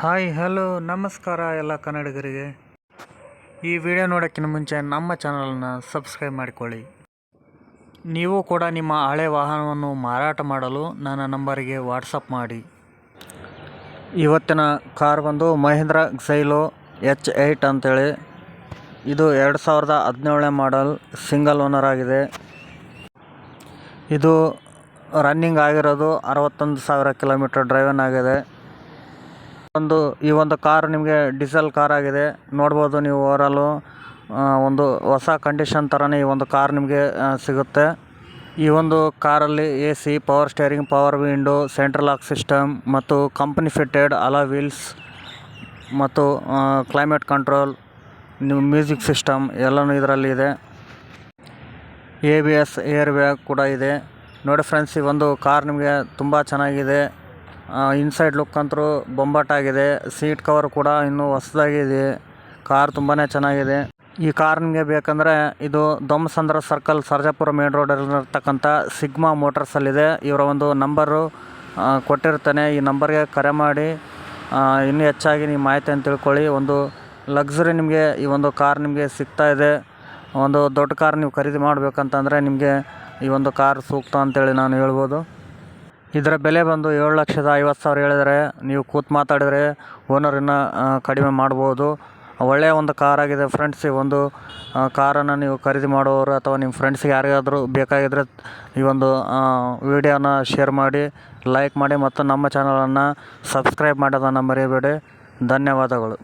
Hi, hello, ನಮಸ್ಕಾರ ಎಲ್ಲ ಕನ್ನಡಿಗರಿಗೆ. ಈ ವಿಡಿಯೋ ನೋಡೋಕ್ಕಿಂತ ಮುಂಚೆ ನಮ್ಮ ಚಾನಲನ್ನು ಸಬ್ಸ್ಕ್ರೈಬ್ ಮಾಡಿಕೊಳ್ಳಿ. ನೀವು ಕೂಡ ನಿಮ್ಮ ಹಳೆ ವಾಹನವನ್ನು ಮಾರಾಟ ಮಾಡಲು ನನ್ನ ನಂಬರಿಗೆ ವಾಟ್ಸಪ್ ಮಾಡಿ. ಇವತ್ತಿನ ಕಾರ್ ಬಂದು ಮಹೇಂದ್ರ ಸೈಲೋ ಎಚ್ ಏಯ್ಟ್ ಅಂತೇಳಿ. ಇದು ಎರಡು ಸಾವಿರದ ಹದಿನೇಳನೇ ಮಾಡಲ್ ಸಿಂಗಲ್ ಓನರ್ ಆಗಿದೆ. ಇದು ರನ್ನಿಂಗ್ ಆಗಿರೋದು ಅರವತ್ತೊಂದು ಸಾವಿರ ಕಿಲೋಮೀಟರ್ ಡ್ರೈವನ್ ಆಗಿದೆ. ಒಂದು, ಈ ಒಂದು ಕಾರ್ ನಿಮಗೆ ಡೀಸೆಲ್ ಕಾರ್ ಆಗಿದೆ. ನೋಡ್ಬೋದು ನೀವು ಓವರಾಲು ಒಂದು ಹೊಸ ಕಂಡೀಷನ್ ಥರನೇ ಈ ಒಂದು ಕಾರ್ ನಿಮಗೆ ಸಿಗುತ್ತೆ. ಈ ಒಂದು ಕಾರಲ್ಲಿ A C power steering power window central lock system ಮತ್ತು ಕಂಪನಿ ಫಿಟ್ಟೆಡ್ ಅಲ ವೀಲ್ಸ್ ಮತ್ತು ಕ್ಲೈಮೇಟ್ ಕಂಟ್ರೋಲ್ ನಿಮ್ಮ ಮ್ಯೂಸಿಕ್ ಸಿಸ್ಟಮ್ ಎಲ್ಲನೂ ಇದರಲ್ಲಿ ಇದೆ. A B S air bag ಕೂಡ ಇದೆ. ನೋಡಿ ಫ್ರೆಂಡ್ಸ್ ಈ ಒಂದು ಕಾರ್ ನಿಮಗೆ ತುಂಬ ಚೆನ್ನಾಗಿದೆ. ಇನ್ಸೈಡ್ ಲುಕ್ ಅಂತೂ ಬೊಂಬಾಟಾಗಿದೆ. ಸೀಟ್ ಕವರ್ ಕೂಡ ಇನ್ನೂ ಹೊಸದಾಗಿದೆ. ಕಾರ್ ತುಂಬಾ ಚೆನ್ನಾಗಿದೆ. ಈ ಕಾರ್ ನಿಮಗೆ ಬೇಕಂದರೆ ಇದು ದೊಮ್ಮಸಂದ್ರ ಸರ್ಕಲ್ ಸರ್ಜಾಪುರ ಮೇನ್ ರೋಡಲ್ಲಿರ್ತಕ್ಕಂಥ ಸಿಗ್ಮಾ ಮೋಟರ್ಸಲ್ಲಿದೆ ಇವರ ಒಂದು ನಂಬರು ಕೊಟ್ಟಿರ್ತಾನೆ. ಈ ನಂಬರ್ಗೆ ಕರೆ ಮಾಡಿ ಇನ್ನೂ ಹೆಚ್ಚಾಗಿ ನೀವು ಮಾಹಿತಿಯನ್ನು ತಿಳ್ಕೊಳ್ಳಿ. ಒಂದು ಲಕ್ಸುರಿ ನಿಮಗೆ ಈ ಒಂದು ಕಾರ್ ನಿಮಗೆ ಸಿಗ್ತಾ ಇದೆ. ಒಂದು ದೊಡ್ಡ ಕಾರ್ ನೀವು ಖರೀದಿ ಮಾಡಬೇಕಂತಂದರೆ ನಿಮಗೆ ಈ ಒಂದು ಕಾರ್ ಸೂಕ್ತ ಅಂತೇಳಿ ನಾನು ಹೇಳ್ಬೋದು. ಇದರ ಬೆಲೆ ಬಂದು ಏಳು ಲಕ್ಷದ ಐವತ್ತು ಸಾವಿರ ಹೇಳಿದರೆ ನೀವು ಕೂತು ಮಾತಾಡಿದರೆ ಓನರನ್ನು ಕಡಿಮೆ ಮಾಡ್ಬೋದು. ಒಳ್ಳೆಯ ಒಂದು ಕಾರ್ ಆಗಿದೆ ಫ್ರೆಂಡ್ಸ್ ಈ ಒಂದು ಕಾರನ್ನು ನೀವು ಖರೀದಿ ಮಾಡೋರು ಅಥವಾ ನಿಮ್ಮ ಫ್ರೆಂಡ್ಸ್ಗೆ ಯಾರಿಗಾದರೂ ಬೇಕಾಗಿದ್ದರೆ ಈ ಒಂದು ವಿಡಿಯೋನ ಶೇರ್ ಮಾಡಿ ಲೈಕ್ ಮಾಡಿ ಮತ್ತು ನಮ್ಮ ಚಾನಲನ್ನು ಸಬ್ಸ್ಕ್ರೈಬ್ ಮಾಡೋದನ್ನು ಮರೆಯಬೇಡಿ ಧನ್ಯವಾದಗಳು.